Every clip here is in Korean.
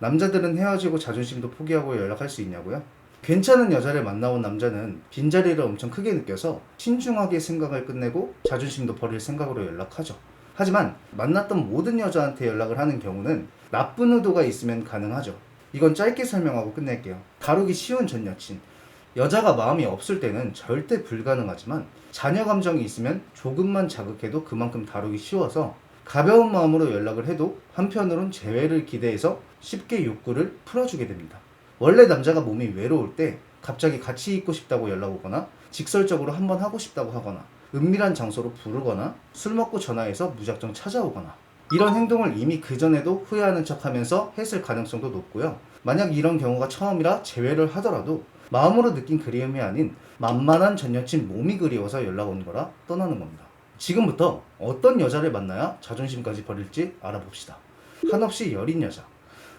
남자들은 헤어지고 자존심도 포기하고 연락할 수 있냐고요? 괜찮은 여자를 만나온 남자는 빈자리를 엄청 크게 느껴서 신중하게 생각을 끝내고 자존심도 버릴 생각으로 연락하죠. 하지만 만났던 모든 여자한테 연락을 하는 경우는 나쁜 의도가 있으면 가능하죠. 이건 짧게 설명하고 끝낼게요. 다루기 쉬운 전 여친. 여자가 마음이 없을 때는 절대 불가능하지만 자녀 감정이 있으면 조금만 자극해도 그만큼 다루기 쉬워서 가벼운 마음으로 연락을 해도 한편으론 재회를 기대해서 쉽게 욕구를 풀어주게 됩니다. 원래 남자가 몸이 외로울 때 갑자기 같이 있고 싶다고 연락 오거나 직설적으로 한번 하고 싶다고 하거나 은밀한 장소로 부르거나 술 먹고 전화해서 무작정 찾아오거나 이런 행동을 이미 그전에도 후회하는 척 하면서 했을 가능성도 높고요. 만약 이런 경우가 처음이라 재회를 하더라도 마음으로 느낀 그리움이 아닌 만만한 전 여친 몸이 그리워서 연락 온 거라 떠나는 겁니다. 지금부터 어떤 여자를 만나야 자존심까지 버릴지 알아봅시다. 한없이 여린 여자.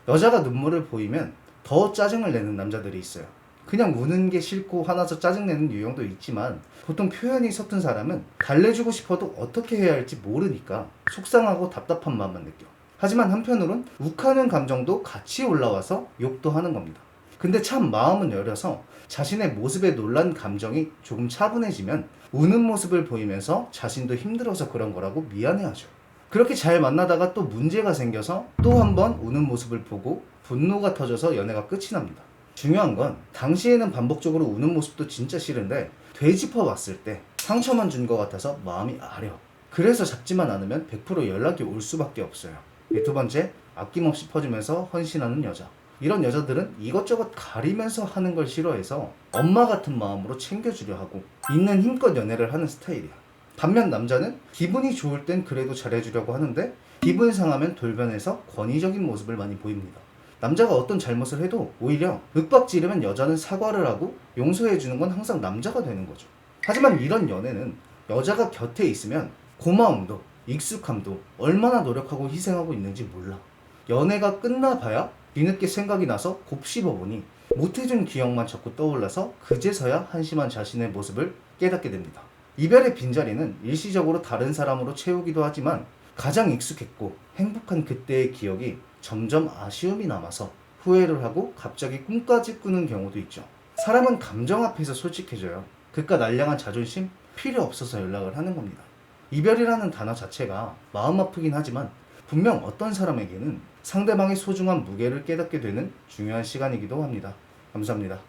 여자가 눈물을 보이면 더 짜증을 내는 남자들이 있어요. 그냥 우는 게 싫고 화나서 짜증내는 유형도 있지만 보통 표현이 서툰 사람은 달래주고 싶어도 어떻게 해야 할지 모르니까 속상하고 답답한 마음만 느껴. 하지만 한편으론 욱하는 감정도 같이 올라와서 욕도 하는 겁니다. 근데 참 마음은 여려서 자신의 모습에 놀란 감정이 조금 차분해지면 우는 모습을 보이면서 자신도 힘들어서 그런 거라고 미안해하죠. 그렇게 잘 만나다가 또 문제가 생겨서 또 한 번 우는 모습을 보고 분노가 터져서 연애가 끝이 납니다. 중요한 건 당시에는 반복적으로 우는 모습도 진짜 싫은데 되짚어 봤을 때 상처만 준 것 같아서 마음이 아려. 그래서 잡지만 않으면 100% 연락이 올 수밖에 없어요. 네, 두 번째, 아낌없이 퍼주면서 헌신하는 여자. 이런 여자들은 이것저것 가리면서 하는 걸 싫어해서 엄마 같은 마음으로 챙겨주려 하고 있는 힘껏 연애를 하는 스타일이야. 반면 남자는 기분이 좋을 땐 그래도 잘해주려고 하는데 기분 상하면 돌변해서 권위적인 모습을 많이 보입니다. 남자가 어떤 잘못을 해도 오히려 윽박지르면 여자는 사과를 하고 용서해주는 건 항상 남자가 되는 거죠. 하지만 이런 연애는 여자가 곁에 있으면 고마움도 익숙함도 얼마나 노력하고 희생하고 있는지 몰라. 연애가 끝나봐야 뒤늦게 생각이 나서 곱씹어보니 못해준 기억만 자꾸 떠올라서 그제서야 한심한 자신의 모습을 깨닫게 됩니다. 이별의 빈자리는 일시적으로 다른 사람으로 채우기도 하지만 가장 익숙했고 행복한 그때의 기억이 점점 아쉬움이 남아서 후회를 하고 갑자기 꿈까지 꾸는 경우도 있죠. 사람은 감정 앞에서 솔직해져요. 그깟 날량한 자존심 필요 없어서 연락을 하는 겁니다. 이별이라는 단어 자체가 마음 아프긴 하지만 분명 어떤 사람에게는 상대방의 소중한 무게를 깨닫게 되는 중요한 시간이기도 합니다. 감사합니다.